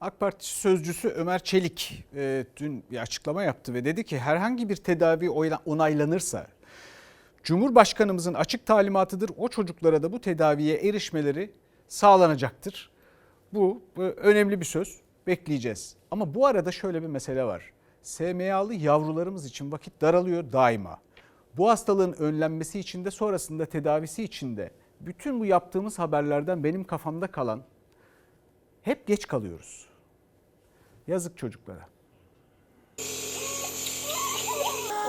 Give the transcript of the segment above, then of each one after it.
AK Parti sözcüsü Ömer Çelik e, dün bir açıklama yaptı ve dedi ki herhangi bir tedavi onaylanırsa Cumhurbaşkanımızın açık talimatıdır o çocuklara da bu tedaviye erişmeleri sağlanacaktır. Bu, bu önemli bir söz bekleyeceğiz. Ama bu arada şöyle bir mesele var. SMA'lı yavrularımız için vakit daralıyor daima. Bu hastalığın önlenmesi için de sonrasında tedavisi için de bütün bu yaptığımız haberlerden benim kafamda kalan hep geç kalıyoruz. Yazık çocuklara.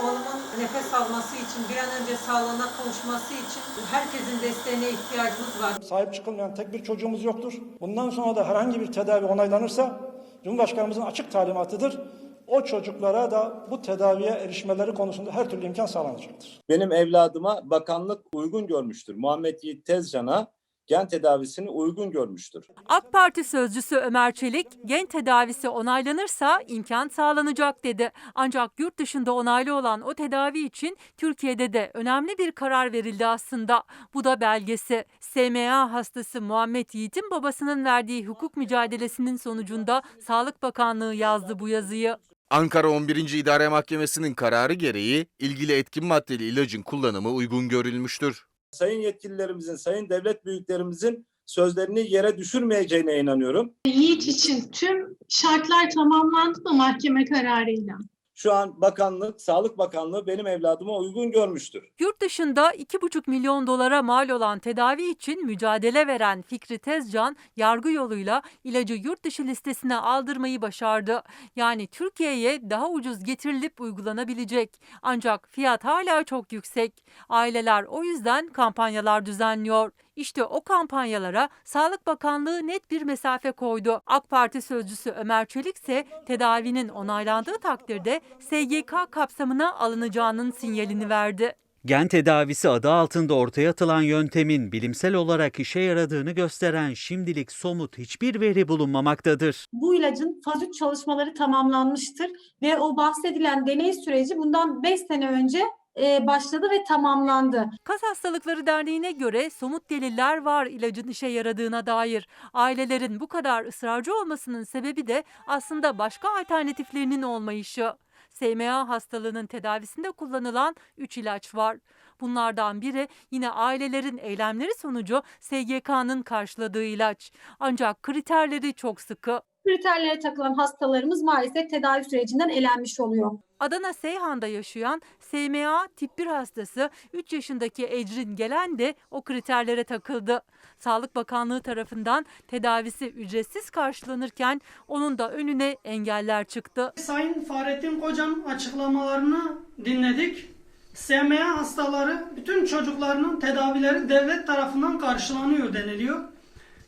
Oğlumun nefes alması için, bir an önce sağlığına kavuşması için herkesin desteğine ihtiyacımız var. Sahip çıkılmayan tek bir çocuğumuz yoktur. Bundan sonra da herhangi bir tedavi onaylanırsa Cumhurbaşkanımızın açık talimatıdır. O çocuklara da bu tedaviye erişmeleri konusunda her türlü imkan sağlanacaktır. Benim evladıma bakanlık uygun görmüştür. Muhammed Yiğit Tezcan'a gen tedavisini uygun görmüştür. AK Parti sözcüsü Ömer Çelik, gen tedavisi onaylanırsa imkan sağlanacak dedi. Ancak yurt dışında onaylı olan o tedavi için Türkiye'de de önemli bir karar verildi aslında. Bu da belgesi. SMA hastası Muhammed Yiğit'in babasının verdiği hukuk mücadelesinin sonucunda Sağlık Bakanlığı yazdı bu yazıyı. Ankara 11. İdare Mahkemesi'nin kararı gereği ilgili etkin maddeli ilacın kullanımı uygun görülmüştür. Sayın yetkililerimizin, sayın devlet büyüklerimizin sözlerini yere düşürmeyeceğine inanıyorum. Yiğit için tüm şartlar tamamlandı mı mahkeme kararıyla? Şu an bakanlık, Sağlık Bakanlığı benim evladıma uygun görmüştür. Yurt dışında 2,5 milyon dolara mal olan tedavi için mücadele veren Fikri Tezcan yargı yoluyla ilacı yurt dışı listesine aldırmayı başardı. Yani Türkiye'ye daha ucuz getirilip uygulanabilecek. Ancak fiyat hala çok yüksek. Aileler o yüzden kampanyalar düzenliyor. İşte o kampanyalara Sağlık Bakanlığı net bir mesafe koydu. AK Parti sözcüsü Ömer Çelik ise tedavinin onaylandığı takdirde SGK kapsamına alınacağının sinyalini verdi. Gen tedavisi adı altında ortaya atılan yöntemin bilimsel olarak işe yaradığını gösteren şimdilik somut hiçbir veri bulunmamaktadır. bu ilacın faz 3 çalışmaları tamamlanmıştır ve o bahsedilen deney süreci bundan 5 sene önce e, başladı ve tamamlandı. Kas Hastalıkları Derneği'ne göre somut deliller var ilacın işe yaradığına dair. Ailelerin bu kadar ısrarcı olmasının sebebi de aslında başka alternatiflerinin olmayışı. SMA hastalığının tedavisinde kullanılan 3 ilaç var. Bunlardan biri yine ailelerin eylemleri sonucu SGK'nın karşıladığı ilaç. Ancak kriterleri çok sıkı. Kriterlere takılan hastalarımız maalesef tedavi sürecinden elenmiş oluyor. Adana Seyhan'da yaşayan SMA tip 1 hastası 3 yaşındaki Ecrin Gelen de o kriterlere takıldı. Sağlık Bakanlığı tarafından tedavisi ücretsiz karşılanırken onun da önüne engeller çıktı. Sayın Fahrettin Koca'nın açıklamalarını dinledik. SMA hastaları bütün çocuklarının tedavileri devlet tarafından karşılanıyor deniliyor.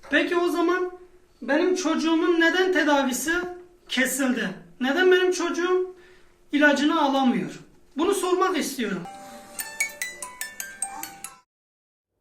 Peki o zaman benim çocuğumun neden tedavisi kesildi? Neden benim çocuğum ilacını alamıyor? Bunu sormak istiyorum.